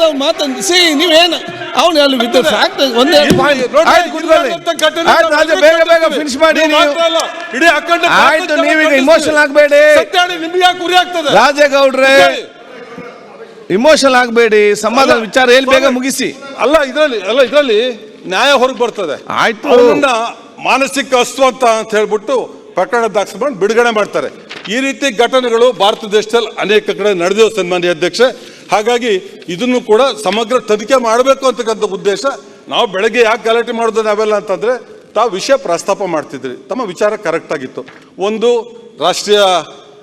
ನೀವ್ ಮಾತಂದು ಸಿ ನೀವೇನು ಅವ್ನು ಅಲ್ಲಿ ವಿತ್ ಫ್ಯಾಕ್ಟ್ ಒಂದೇ ಬೇಗ ಬೇಗ ಫಿನಿಶ್ ಮಾಡಿ ಇಡೀ ಅಖಂಡ ಆಯ್ತು ನೀವೀಗ ಇಮೋಷನ್ ಇಮೋಷನಲ್ ಆಗಬೇಡಿ. ಸತ್ಯ ಹೇಳಿ, ನಿಮ್ಗೆ ಯಾಕೆ ಉರಿ ಆಗ್ತದೆ? ರಾಜೇಗೌಡ್ರೆ ಇಮೋಷನಲ್ ಆಗಬೇಡಿ ಸಮಾಧಾನ ವಿಚಾರ ಹೇಳಿ ಬೇಗ ಮುಗಿಸಿ. ಅಲ್ಲ ಇದರಲ್ಲಿ ಅಲ್ಲ ಇದರಲ್ಲಿ ನ್ಯಾಯ ಹೊರಗೆ ಬರ್ತದೆ. ಆಯ್ತು. ಮಾನಸಿಕ ಅಸ್ವಸ್ಥ ಅಂತ ಹೇಳ್ಬಿಟ್ಟು ಪ್ರಕರಣ ದಾಖಲಿಸ್ಕೊಂಡು ಬಿಡುಗಡೆ ಮಾಡ್ತಾರೆ. ಈ ರೀತಿ ಘಟನೆಗಳು ಭಾರತ ದೇಶದಲ್ಲಿ ಅನೇಕ ಕಡೆ ನಡೆದಿವೆ ಸನ್ಮಾನ್ಯ ಅಧ್ಯಕ್ಷ ಹಾಗಾಗಿ ಇದನ್ನು ಕೂಡ ಸಮಗ್ರ ತನಿಖೆ ಮಾಡಬೇಕು ಅಂತಕ್ಕಂಥ ಉದ್ದೇಶ. ನಾವು ಬೆಳಗ್ಗೆ ಯಾಕೆ ಗಲಾಟೆ ಮಾಡೋದು ನಾವೆಲ್ಲ ಅಂತಂದ್ರೆ ತಾವು ವಿಷಯ ಪ್ರಸ್ತಾಪ ಮಾಡ್ತಿದ್ರಿ. ತಮ್ಮ ವಿಚಾರ ಕರೆಕ್ಟಾಗಿತ್ತು ಒಂದು ರಾಷ್ಟ್ರೀಯ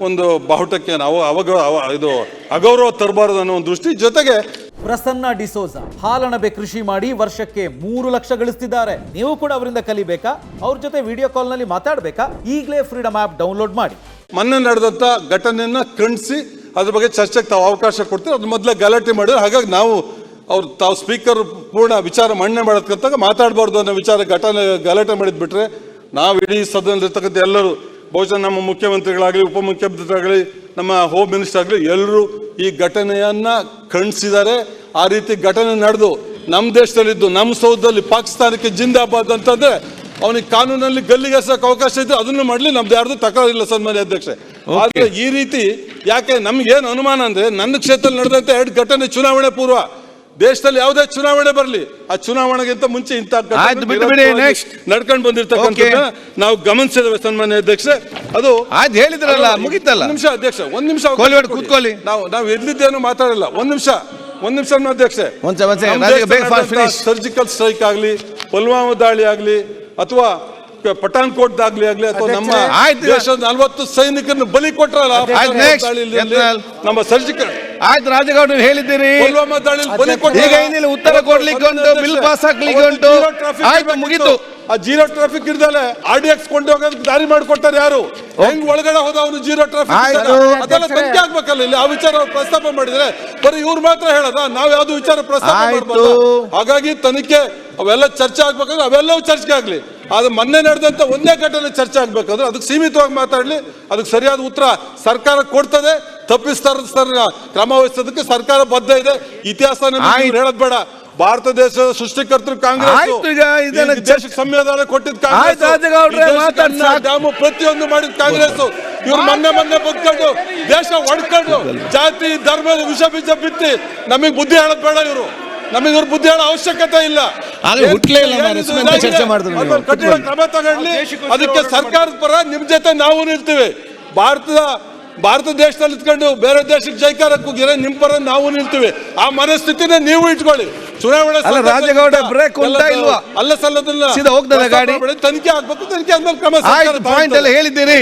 ಒಂದು ಬಾಹುಟಕ್ಕೆ ನಾವು ಅವಾಗ ಅವ- ಇದು ಅಗೌರವ ತರಬಾರದು ಅನ್ನೋ ಒಂದು ದೃಷ್ಟಿ ಜೊತೆಗೆ ಪ್ರಸನ್ನ ಡಿಸೋಸ ಹಾಲಣಬೆ ಕೃಷಿ ಮಾಡಿ ವರ್ಷಕ್ಕೆ ಮೂರು ಲಕ್ಷ ಗಳಿಸ್ತಿದ್ದಾರೆ. ನೀವು ಕೂಡ ಅವರಿಂದ ಕಲಿಬೇಕಾ? ಅವ್ರ ಜೊತೆ ವಿಡಿಯೋ ಕಾಲ್ನಲ್ಲಿ ಮಾತಾಡಬೇಕಾ? ಈಗಲೇ ಫ್ರೀಡಮ್ ಆ್ಯಪ್ ಡೌನ್ಲೋಡ್ ಮಾಡಿ. ಮೊನ್ನೆ ನಡೆದಂತ ಘಟನೆಯನ್ನ ಖಂಡಿಸಿ ಅದ್ರ ಬಗ್ಗೆ ಚರ್ಚೆಗೆ ತಾವು ಅವಕಾಶ ಕೊಡ್ತೀವಿ. ಅದ್ರ ಮೊದಲೇ ಗಲಾಟೆ ಮಾಡಿದ್ರು. ಹಾಗಾಗಿ ನಾವು ಅವ್ರು ತಾವು ಸ್ಪೀಕರ್ ಪೂರ್ಣ ವಿಚಾರ ಮಣ್ಣೆ ಮಾಡೋದಕ್ಕಂತಾಗ ಮಾತಾಡಬಾರ್ದು ಅನ್ನೋ ವಿಚಾರ ಘಟನೆ ಗಲಾಟೆ ಮಾಡಿದ್ಬಿಟ್ರೆ ನಾವು ಇಡೀ ಸದನದಲ್ಲಿರ್ತಕ್ಕಂಥ ಎಲ್ಲರೂ ಬಹುಶಃ ನಮ್ಮ ಮುಖ್ಯಮಂತ್ರಿಗಳಾಗಲಿ ಉಪಮುಖ್ಯಮಂತ್ರಿಗಳಾಗಲಿ ನಮ್ಮ ಹೋಮ್ ಮಿನಿಸ್ಟರ್ ಆಗಲಿ ಎಲ್ಲರೂ ಈ ಘಟನೆಯನ್ನು ಖಂಡಿಸಿದ್ದಾರೆ. ಆ ರೀತಿ ಘಟನೆ ನಡೆದು ನಮ್ಮ ದೇಶದಲ್ಲಿದ್ದು ನಮ್ಮ ಸೌಧದಲ್ಲಿ ಪಾಕಿಸ್ತಾನಕ್ಕೆ ಜಿಂದಾಬಾದ್ ಅಂತಂದ್ರೆ ಅವನಿಗೆ ಕಾನೂನಲ್ಲಿ ಗಲ್ಲಿಗೆಸಕ್ಕೆ ಅವಕಾಶ ಇದ್ದು ಅದನ್ನು ಮಾಡಲಿ ನಮ್ದು ಯಾರ್ದು ತಕರಾರಿಲ್ಲ ಸನ್ಮಾನ್ಯ ಅಧ್ಯಕ್ಷೆ. ಆದ್ರೆ ಈ ರೀತಿ ಯಾಕೆ ನಮ್ಗೆ ಏನು ಅನುಮಾನ ಅಂದರೆ ನನ್ನ ಕ್ಷೇತ್ರದಲ್ಲಿ ನಡೆದಂತೆ ಎರಡು ಘಟನೆ ಚುನಾವಣೆ ಪೂರ್ವ ದೇಶದಲ್ಲಿ ಯಾವುದೇ ಚುನಾವಣೆ ಬರಲಿ ಆ ಚುನಾವಣೆಗಿಂತ ಮುಂಚೆ next. ನಡ್ಕೊಂಡು ಬಂದಿರ್ತಕ್ಕಂಥ ನಾವು ಗಮನಿಸಿದ್ವಿ ಸನ್ಮಾನ್ಯ ಅಧ್ಯಕ್ಷ ಅದು ಆಯ್ತು ಹೇಳಿದ್ರಲ್ಲ ಮುಗಿತಲ್ಲ ಒಂದ್ ನಿಮಿಷ ಅಧ್ಯಕ್ಷ ಒಂದ್ ನಿಮಿಷ ಕೂತ್ಕೊಳ್ಳಿ. ನಾವು ನಾವು ಎಲ್ಲಿದ್ದೇನು ಮಾತಾಡಲ್ಲ ಒಂದ್ ನಿಮಿಷ ಒಂದ್ ನಿಮಿಷ ಅಧ್ಯಕ್ಷ. ಸರ್ಜಿಕಲ್ ಸ್ಟ್ರೈಕ್ ಆಗ್ಲಿ ಪುಲ್ವಾಮಾ ದಾಳಿ ಆಗ್ಲಿ ಅಥವಾ ಪಠಾನ್ ಕೋಟ್ ದಾಗ್ಲಿ ಆಗ್ಲಿ ಅಥವಾ ನಮ್ಮ ಆಯ್ತು. ದೇಶದ ನಲ್ವತ್ತು ಸೈನಿಕರನ್ನು ಬಲಿ ಕೊಟ್ರಲ್ಲ. ನಮ್ಮ ಸರ್ಜಿಕಲ್ ಆಯ್ತು ರಾಜಗೌಡ ನೀವು ಹೇಳಿದ್ದೀರಿ. ಈಗ ಏನಿಲ್ಲ, ಉತ್ತರ ಕೊಡ್ಲಿಕ್ಕೆ ಉಂಟು, ಬಿಲ್ ಪಾಸ್ ಹಾಕ್ಲಿಕ್ಕೆ ಉಂಟು. ಆಯ್ತು, ಮುಗಿತು. ಆ ಜೀರೋ ಟ್ರಾಫಿಕ್ ಇರ್ದಲೆ ಆರ್ ಡಿ ಎಕ್ಸ್ ಕೊಂಡು ಹೋಗೋದಕ್ಕೆ ದಾರಿ ಮಾಡ್ಕೊಡ್ತಾರೆ ಯಾರು? ಹೆಂಗ್ ಒಳಗಡೆ ಹೋದ ಅವನು ಜೀರೋ ಟ್ರಾಫಿಕ್ ಆಯ್ತು. ಅದೆಲ್ಲ ತನಿಖೆ ಆಗ್ಬೇಕಲ್ಲ ಇಲ್ಲಿ. ಆ ವಿಚಾರ ಅವ್ರು ಪ್ರಸ್ತಾಪ ಮಾಡಿದ್ರೆ ಬರೀ ಇವ್ರು ಮಾತ್ರ ಹೇಳದ? ನಾವ್ ಯಾವ್ದು ವಿಚಾರ ಪ್ರಸ್ತಾಪ ಮಾಡ್ಬೋದು ಹಾಗಾಗಿ ತನಿಖೆ ಅವೆಲ್ಲ ಚರ್ಚೆ ಆಗ್ಬೇಕಂದ್ರೆ ಅವೆಲ್ಲವೂ ಚರ್ಚೆ ಆಗ್ಲಿ. ಅದು ಮೊನ್ನೆ ನಡೆದಂತ ಒಂದೇ ಘಟನೆ ಚರ್ಚೆ ಆಗ್ಬೇಕಾದ್ರೆ ಅದಕ್ಕೆ ಸೀಮಿತವಾಗಿ ಮಾತಾಡಲಿ ಅದಕ್ಕೆ ಸರಿಯಾದ ಉತ್ತರ ಸರ್ಕಾರ ಕೊಡ್ತದೆ ತಪ್ಪಿಸ್ತಾರ ಕ್ರಮ ವಹಿಸೋದಕ್ಕೆ ಸರ್ಕಾರ ಬದ್ಧ ಇದೆ. ಇತಿಹಾಸ ಹೇಳೋದ್ ಬೇಡ. ಭಾರತ ದೇಶದ ಸೃಷ್ಟಿಕರ್ತರು ಕಾಂಗ್ರೆಸ್ ದೇಶಕ್ಕೆ ಸಂವಿಧಾನ ಕೊಟ್ಟಿದ್ ಕಾಂಗ್ರೆಸ್. ಡ್ಯಾಮು ಪ್ರತಿಯೊಂದು ಮಾಡಿದ ಕಾಂಗ್ರೆಸ್ ಇವ್ರು ಮೊನ್ನೆ ಮೊನ್ನೆ ಬದ್ಕೊಂಡು ದೇಶ ಒಡ್ಕೊಂಡು ಜಾತಿ ಧರ್ಮದ ವಿಷ ಬೀಜ ಬಿತ್ತಿ ನಮಗೆ ಬುದ್ಧಿ ಹೇಳದ್ ಬೇಡ ಇವರು. ನಮಗೆ ಇವ್ರ ಬುದ್ಧಿ ಹೇಳೋ ಅವಶ್ಯಕತೆ ಇಲ್ಲ. ಆದ್ರೆ ಹುಟ್ಲೇ ಇಲ್ಲ ಚರ್ಚೆ ಮಾಡಿದ್ರು ಕಠಿಣ ಕ್ರಮ ತಗೊಳ್ಳಿ. ಅದಕ್ಕೆ ಸರ್ಕಾರದ ಪರ ನಿಮ್ ಜೊತೆ ನಾವು ನಿಲ್ತೀವಿ. ಭಾರತದ ಭಾರತ ದೇಶದಲ್ಲಿ ಇಟ್ಕೊಂಡು ಬೇರೆ ದೇಶಕ್ಕೆ ಜೈಕಾರ ಕೂಗಿದ್ರೆ ನಿಮ್ ಪರ ನಾವು ನಿಲ್ತೀವಿ. ಆ ಮನಸ್ಥಿತಿನ ನೀವು ಇಟ್ಕೊಳ್ಳಿ. ಚುನಾವಣೆ ಅಲ್ಲ, ಬ್ರೇಕ್ ರಾಜೇಗೌಡ, break ಉಂಟಾ ಇಲ್ವಾ? ಅಲ್ಲ ಸಲ್ಲದಲ್ಲ ಸೀದಾ ಹೋಗ್ತದೆ ಗಾಡಿ? ತನಿಖೆ ಆಗ್ಬೇಕು ತನಿಖೆ ಆದ್ಮೇಲೆ ಕ್ರಮ ಪಾಯಿಂಟ್ ಎಲ್ಲ. ಹೇಳಿದ್ದೀರಿ.